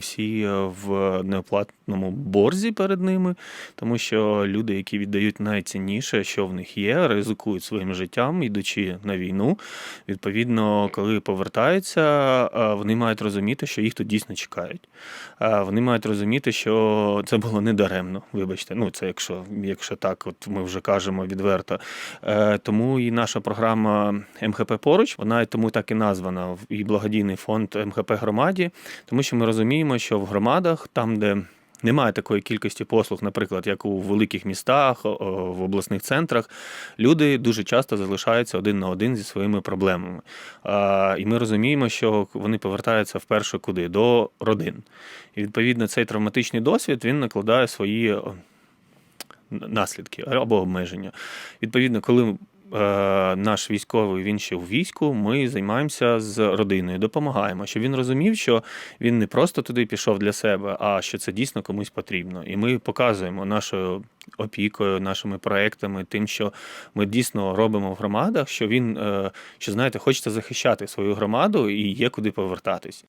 всі в неоплатному борзі перед ними, тому що люди, які віддають найцінніше, що в них є, ризикують своїм життям, ідучи на війну. Відповідно, коли повертаються, е, вони мають розуміти, що їх тут дійсно чекають. Е, Вони мають розуміти, що це було не даремно. Вибачте, ну це якщо, якщо так, от ми вже кажемо відверто. Е, Тому і наша програма МХП поруч, вона тому так і названа і благодійний фонд МХП громаді, тому що ми розуміємо, що в громадах, там, де немає такої кількості послуг, наприклад, як у великих містах, в обласних центрах, люди дуже часто залишаються один на один зі своїми проблемами. І ми розуміємо, що вони повертаються вперше куди? До родин. І відповідно цей травматичний досвід він накладає свої наслідки або обмеження. Відповідно, коли наш військовий він ще у війську, ми займаємося з родиною, допомагаємо, щоб він розумів, що він не просто туди пішов для себе, а що це дійсно комусь потрібно. І ми показуємо нашою опікою, нашими проектами, тим, що ми дійсно робимо в громадах, що він, е, що знаєте, хочеться захищати свою громаду і є куди повертатись.